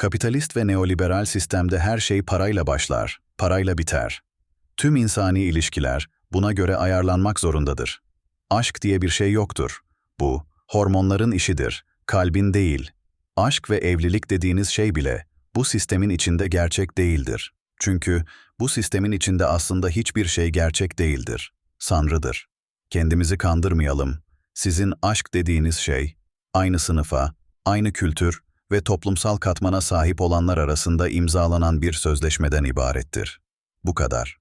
Kapitalist ve neoliberal sistemde her şey parayla başlar, parayla biter. Tüm insani ilişkiler buna göre ayarlanmak zorundadır. Aşk diye bir şey yoktur. Bu, hormonların işidir, kalbin değil. Aşk ve evlilik dediğiniz şey bile bu sistemin içinde gerçek değildir. Çünkü bu sistemin içinde aslında hiçbir şey gerçek değildir. Sanrıdır. Kendimizi kandırmayalım. Sizin aşk dediğiniz şey, aynı sınıfa, aynı kültür ve toplumsal katmana sahip olanlar arasında imzalanan bir sözleşmeden ibarettir. Bu kadar.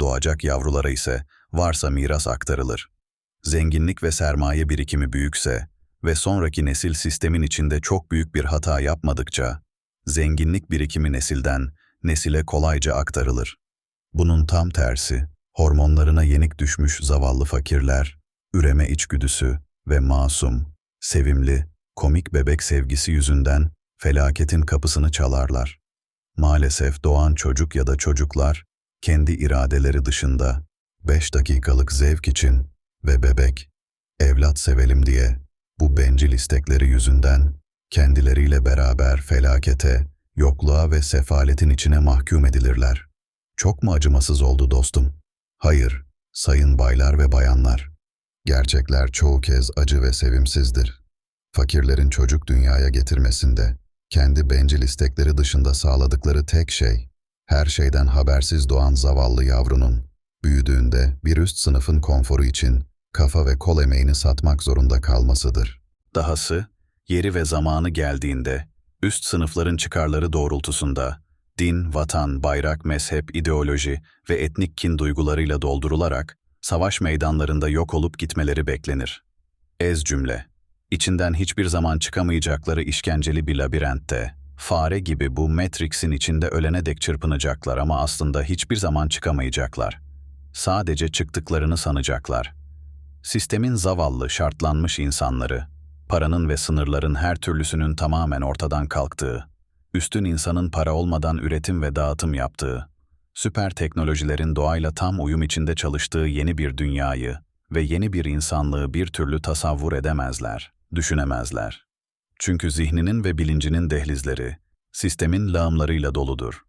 Doğacak yavrulara ise varsa miras aktarılır. Zenginlik ve sermaye birikimi büyükse ve sonraki nesil sistemin içinde çok büyük bir hata yapmadıkça, zenginlik birikimi nesilden nesile kolayca aktarılır. Bunun tam tersi, hormonlarına yenik düşmüş zavallı fakirler, üreme içgüdüsü ve masum, sevimli, komik bebek sevgisi yüzünden felaketin kapısını çalarlar. Maalesef doğan çocuk ya da çocuklar, kendi iradeleri dışında, beş dakikalık zevk için ve bebek, evlat sevelim diye, bu bencil istekleri yüzünden, kendileriyle beraber felakete, yokluğa ve sefaletin içine mahkum edilirler. Çok mu acımasız oldu dostum? Hayır, sayın baylar ve bayanlar. Gerçekler çoğu kez acı ve sevimsizdir. Fakirlerin çocuk dünyaya getirmesinde, kendi bencil istekleri dışında sağladıkları tek şey, her şeyden habersiz doğan zavallı yavrunun, büyüdüğünde bir üst sınıfın konforu için kafa ve kol emeğini satmak zorunda kalmasıdır. Dahası, yeri ve zamanı geldiğinde, üst sınıfların çıkarları doğrultusunda, din, vatan, bayrak, mezhep, ideoloji ve etnik kin duygularıyla doldurularak, savaş meydanlarında yok olup gitmeleri beklenir. Ez cümle. İçinden hiçbir zaman çıkamayacakları işkenceli bir labirentte, fare gibi bu Matrix'in içinde ölene dek çırpınacaklar ama aslında hiçbir zaman çıkamayacaklar. Sadece çıktıklarını sanacaklar. Sistemin zavallı, şartlanmış insanları, paranın ve sınırların her türlüsünün tamamen ortadan kalktığı, üstün insanın para olmadan üretim ve dağıtım yaptığı, süper teknolojilerin doğayla tam uyum içinde çalıştığı yeni bir dünyayı ve yeni bir insanlığı bir türlü tasavvur edemezler, düşünemezler. Çünkü zihninin ve bilincinin dehlizleri, sistemin lağımlarıyla doludur.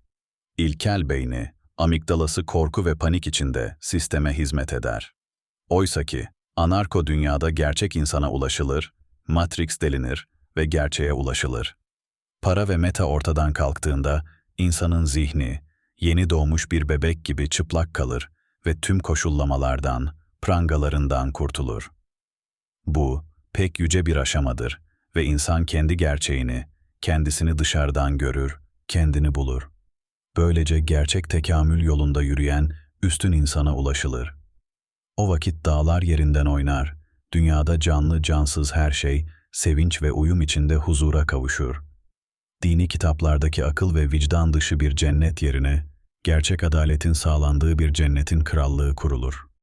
İlkel beyni, amigdalası korku ve panik içinde sisteme hizmet eder. Oysaki, anarko dünyada gerçek insana ulaşılır, Matrix delinir ve gerçeğe ulaşılır. Para ve meta ortadan kalktığında insanın zihni, yeni doğmuş bir bebek gibi çıplak kalır ve tüm koşullamalardan, prangalarından kurtulur. Bu, pek yüce bir aşamadır ve insan kendi gerçeğini, kendisini dışarıdan görür, kendini bulur. Böylece gerçek tekamül yolunda yürüyen üstün insana ulaşılır. O vakit dağlar yerinden oynar, dünyada canlı cansız her şey sevinç ve uyum içinde huzura kavuşur. Dini kitaplardaki akıl ve vicdan dışı bir cennet yerine, gerçek adaletin sağlandığı bir cennetin krallığı kurulur.